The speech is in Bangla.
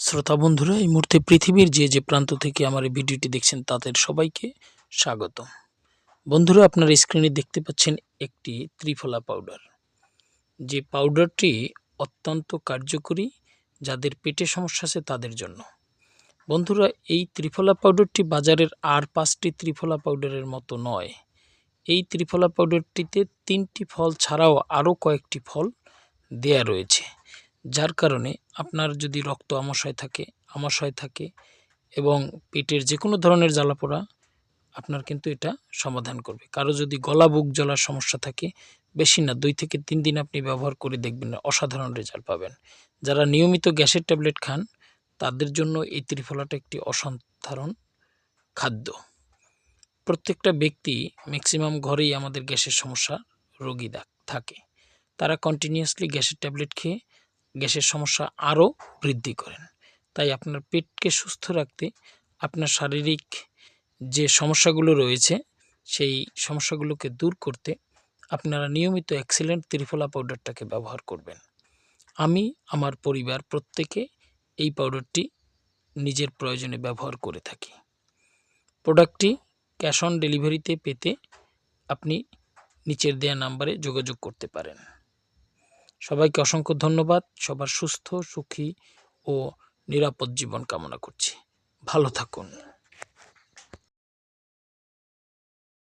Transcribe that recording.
শ্রোতা বন্ধুরা, এই মুহূর্তে পৃথিবীর যে যে প্রান্ত থেকে আমার এই ভিডিওটি দেখছেন, তাদের সবাইকে স্বাগত বন্ধুরা, আপনার স্ক্রিনে দেখতে পাচ্ছেন একটি ত্রিফলা পাউডার। যে পাউডারটি অত্যন্ত কার্যকরী যাদের পেটে সমস্যা আছে তাদের জন্য। বন্ধুরা, এই ত্রিফলা পাউডারটি বাজারের আর পাঁচটি ত্রিফলা পাউডারের মতো নয়। এই ত্রিফলা পাউডারটিতে তিনটি ফল ছাড়াও আরও কয়েকটি ফল দেয়া রয়েছে। যার কারণে আপনার যদি রক্ত আমাশয় থাকে আমাশয় থাকে এবং পেটের যে কোনো ধরনের জ্বালা জ্বালাপোড়া, আপনার কিন্তু এটা সমাধান করবে। কারও যদি গলা বুক জ্বলার সমস্যা থাকে, বেশি না, দুই থেকে তিন দিন আপনি ব্যবহার করে দেখবেন, অসাধারণ রেজাল্ট পাবেন। যারা নিয়মিত গ্যাসের ট্যাবলেট খান, তাদের জন্য এই ত্রিফলাটা একটি অসাধারণ খাদ্য। প্রত্যেকটা ব্যক্তি ম্যাক্সিমাম ঘরেই আমাদের গ্যাসের সমস্যা রোগী থাকে তারা কন্টিনিউয়াসলি গ্যাসের ট্যাবলেট খেয়ে গ্যাসের সমস্যা আরও বৃদ্ধি করেন। তাই আপনার পেটকে সুস্থ রাখতে আপনার শারীরিক যে সমস্যাগুলো রয়েছে, সেই সমস্যাগুলোকে দূর করতে আপনারা নিয়মিত এক্সিলেন্ট ত্রিফলা পাউডারটাকে ব্যবহার করবেন। আমি, আমার পরিবার প্রত্যেকে এই পাউডারটি নিজের প্রয়োজনে ব্যবহার করে থাকি। প্রোডাক্টটি ক্যাশ অন ডেলিভারিতে পেতে আপনি নিচের দেয়া নাম্বারে যোগাযোগ করতে পারেন। সবাইকে অসংখ্য ধন্যবাদ। সবার সুস্থ সুখী ও নিরাপদ জীবন কামনা করছি। ভালো থাকুন।